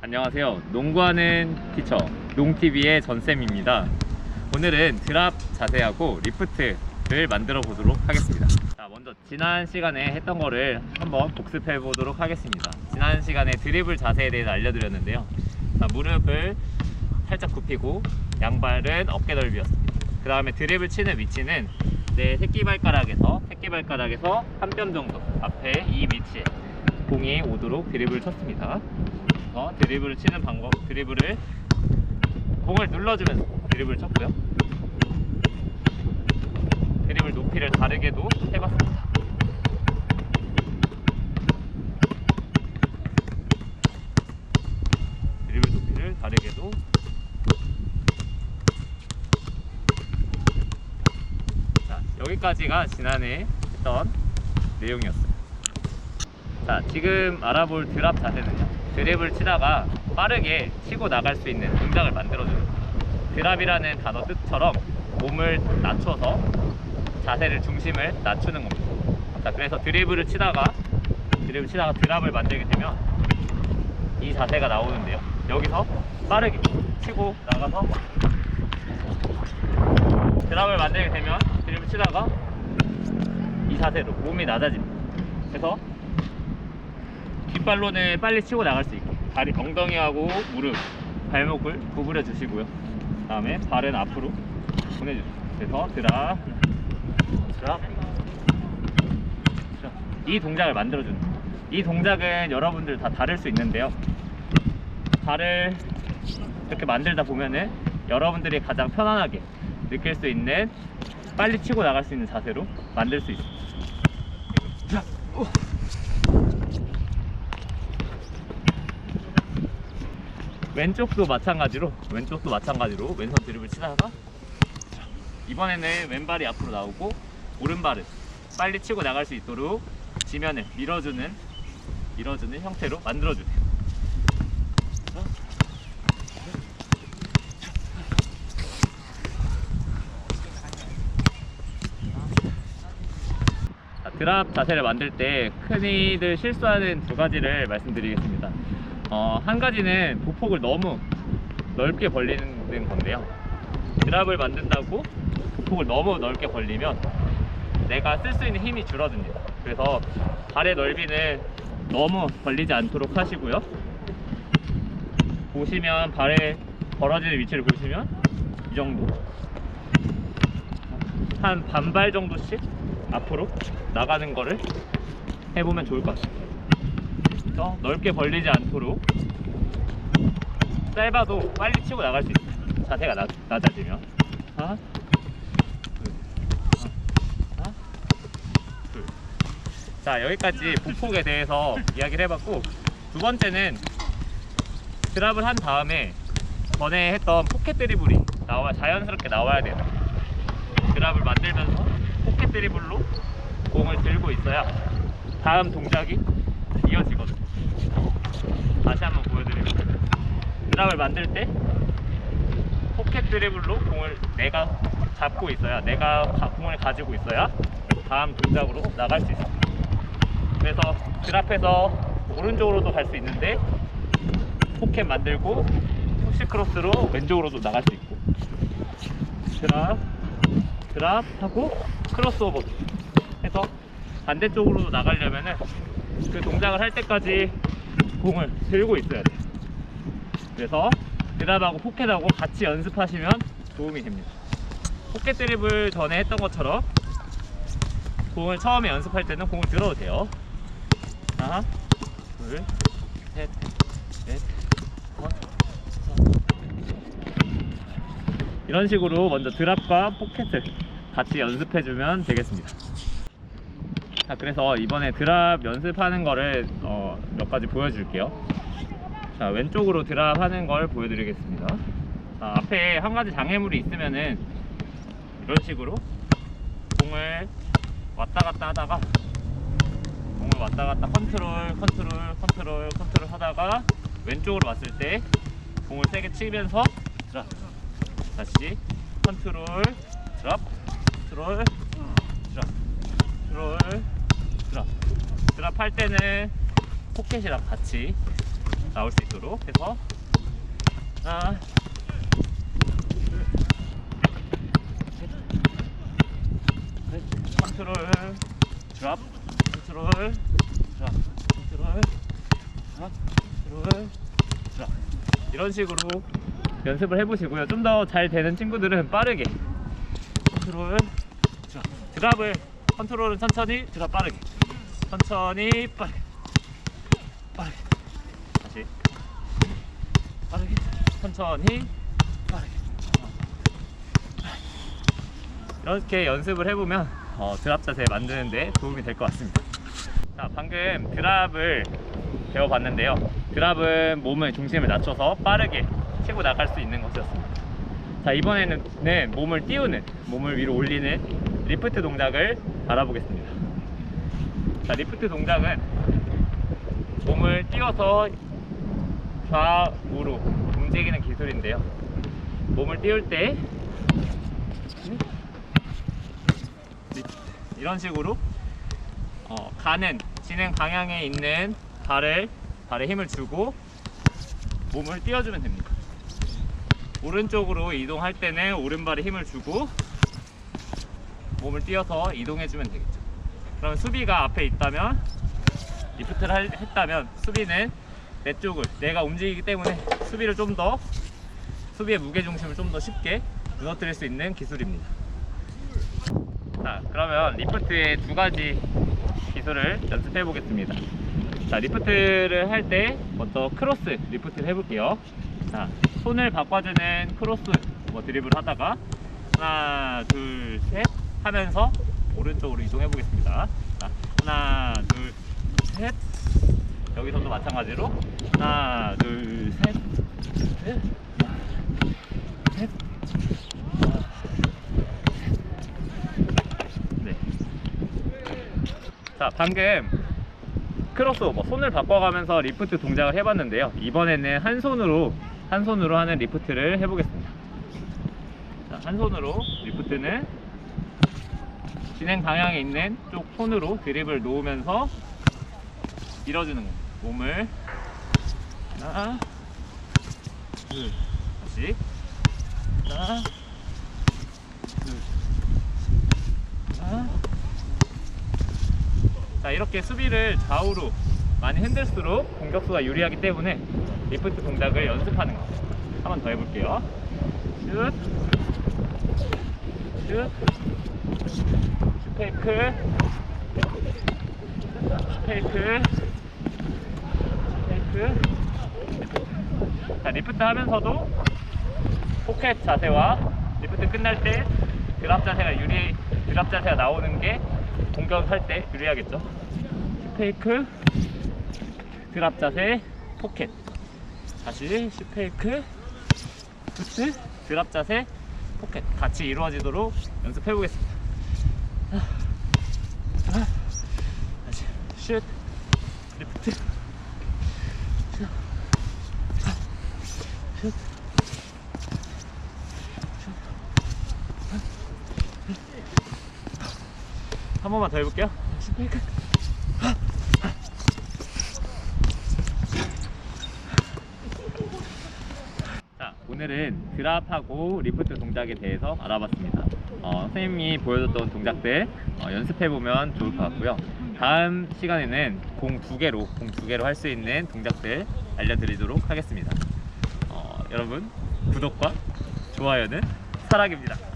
안녕하세요. 농구하는 티처 농TV의 전쌤입니다. 오늘은 드랍 자세하고 리프트를 만들어 보도록 하겠습니다. 자, 먼저 지난 시간에 했던 거를 한번 복습해 보도록 하겠습니다. 지난 시간에 드리블 자세에 대해서 알려드렸는데요. 자, 무릎을 살짝 굽히고 양발은 어깨 넓이였습니다. 그 다음에 드립을 치는 위치는 내 새끼발가락에서 새끼발가락에서 한 뼘 정도 앞에 이 위치에 공이 오도록 드립을 쳤습니다. 그래서 드리블을 치는 방법, 드리블을 공을 눌러주면서 드리블을 쳤고요. 드리블 높이를 다르게도 해봤습니다. 드리블 높이를 다르게도 자, 여기까지가 지난해 했던 내용이었어요. 자, 지금 알아볼 드랍 자세는요. 드립을 치다가 빠르게 치고 나갈 수 있는 동작을 만들어주는. 드랍이라는 단어 뜻처럼 몸을 낮춰서 자세를 중심을 낮추는 겁니다. 자, 그래서 드리블을 치다가 드리블 치다가 드랍을 만들게 되면 이 자세가 나오는데요. 여기서 빠르게 치고 나가서 드랍을 만들게 되면 드립을 치다가 이 자세로 몸이 낮아집니다. 그래서 뒷발로는 빨리 치고 나갈 수 있게. 다리 엉덩이하고 무릎 발목을 구부려 주시고요. 다음에 발은 앞으로 보내주세요. 그래서 드랍. 드랍. 이 동작을 만들어주는 거예요. 이 동작은 여러분들 다 다를 수 있는데요. 발을 이렇게 만들다 보면은 여러분들이 가장 편안하게 느낄 수 있는 빨리 치고 나갈 수 있는 자세로 만들 수 있습니다 왼쪽도 마찬가지로 왼쪽도 마찬가지로 왼손 드립을 치다가 이번에는 왼발이 앞으로 나오고 오른발은 빨리 치고 나갈 수 있도록 지면을 밀어주는 밀어주는 형태로 만들어주세요. 자, 드랍 자세를 만들 때 흔히들 실수하는 두 가지를 말씀드리겠습니다. 어, 한 가지는 보폭을 너무 넓게 벌리는 건데요. 드랍을 만든다고 보폭을 너무 넓게 벌리면 내가 쓸 수 있는 힘이 줄어듭니다. 그래서 발의 넓이는 너무 벌리지 않도록 하시고요. 보시면 발의 벌어지는 위치를 보시면 이 정도 한 반발 정도씩 앞으로 나가는 거를 해보면 좋을 것 같습니다. 그래서 넓게 벌리지 않도록 짧아도 빨리 치고 나갈 수 있어요. 자세가 낮, 낮아지면. 하나, 둘, 하나, 둘. 자, 여기까지 보폭에 대해서 이야기를 해봤고, 두 번째는 드랍을 한 다음에 전에 했던 포켓 드리블이 나와 자연스럽게 나와야 돼요. 드랍을 만들면서 포켓 드리블로 공을 들고 있어야 다음 동작이 이어지거든요. 다시 한번 보여드릴게요. 드랍을 만들 때 포켓 드리블로 공을 내가 잡고 있어야 내가 가- 공을 가지고 있어야 다음 동작으로 나갈 수 있습니다. 그래서 드랍해서 오른쪽으로도 갈 수 있는데 포켓 만들고 푸시 크로스로 왼쪽으로도 나갈 수 있고 드랍 드랍 하고 크로스오버 해서 반대쪽으로도 나가려면은 그 동작을 할 때까지 공을 들고 있어야 돼요. 그래서 드랍하고 포켓하고 같이 연습하시면 도움이 됩니다. 포켓 드립을 전에 했던 것처럼 공을 처음에 연습할 때는 공을 들어도 돼요. 하나, 둘, 셋, 넷, 다섯, 여섯. 이런 식으로 먼저 드랍과 포켓을 같이 연습해주면 되겠습니다. 자, 그래서 이번에 드랍 연습하는 거를 어, 몇 가지 보여줄게요. 자, 왼쪽으로 드랍 하는 걸 보여드리겠습니다. 자, 앞에 한 가지 장애물이 있으면은 이런 식으로 공을 왔다 갔다 하다가 공을 왔다 갔다 컨트롤, 컨트롤, 컨트롤, 컨트롤 하다가 왼쪽으로 왔을 때 공을 세게 치면서 드랍. 다시 컨트롤, 드랍, 컨트롤, 드랍, 컨트롤, 드랍. 드랍 할 때는 포켓이랑 같이 나올 수 있도록 해서. 하나 둘, 컨트롤 드랍 컨트롤 드랍 컨트롤 드랍 컨트롤 드랍. 이런 식으로 연습을 해보시고요. 좀 더 잘 되는 친구들은 빠르게 컨트롤 드랍. 드랍을 컨트롤은 천천히 드랍 빠르게 천천히 빠르게 빠르게 다시. 빠르게. 천천히. 빠르게. 이렇게 연습을 해보면 어, 드랍 자세 만드는데 도움이 될 것 같습니다. 자 방금 드랍을 배워봤는데요. 드랍은 몸의 중심을 낮춰서 빠르게 치고 나갈 수 있는 것이었습니다. 자 이번에는 네, 몸을 띄우는 몸을 위로 올리는 리프트 동작을 알아보겠습니다 자 리프트 동작은 몸을 띄워서 좌우로 움직이는 기술인데요 몸을 띄울 때 이런 식으로 어, 가는 진행 방향에 있는 발을 발에 힘을 주고 몸을 띄워주면 됩니다. 오른쪽으로 이동할 때는 오른발에 힘을 주고 몸을 띄어서 이동해주면 되겠죠. 그럼 수비가 앞에 있다면 리프트를 할- 했다면 수비는 내 쪽을 내가 움직이기 때문에 수비를 좀 더 수비의 무게 중심을 좀 더 쉽게 무너뜨릴 수 있는 기술입니다. 자, 그러면 리프트의 두 가지 기술을 연습해 보겠습니다. 자, 리프트를 할 때 먼저 크로스 리프트를 해볼게요. 자, 손을 바꿔주는 크로스 뭐 드리블 하다가 하나, 둘, 셋 하면서 오른쪽으로 이동해 보겠습니다. 자, 하나, 둘, 셋. 여기서도 마찬가지로 하나, 둘, 셋, 셋, 하나, 셋. 네. 자, 방금 크로스오버 손을 바꿔가면서 리프트 동작을 해봤는데요. 이번에는 한 손으로 한 손으로 하는 리프트를 해보겠습니다. 자, 한 손으로 리프트는 진행 방향에 있는 쪽 손으로 드립을 놓으면서 밀어주는 겁니다. 몸을 하나, 둘, 다시 하나. 자 이렇게 수비를 좌우로 많이 흔들수록 공격수가 유리하기 때문에 리프트 동작을 연습하는 거. 한번 더 해볼게요. 슛, 슛, 슈 페이크, 슈페이크, 슈페이크. 자 리프트 하면서도 포켓 자세와 리프트 끝날 때 드랍 자세가 유리 드랍 자세가 나오는 게 공격할 때 유리하겠죠. 슈페이크 드랍 자세 포켓 다시 슈페이크 푸트 드랍 자세 포켓 같이 이루어지도록 연습해 보겠습니다. 다시 슛 리프트 슛 슛. 한 번만 더 해볼게요. 자, 오늘은 드랍하고 리프트 동작에 대해서 알아봤습니다. 어, 선생님이 보여줬던 동작들 어, 연습해보면 좋을 것 같고요. 다음 시간에는 공 두 개로, 공 두 개로 할 수 있는 동작들 알려드리도록 하겠습니다. 어, 여러분, 구독과 좋아요는 사랑입니다.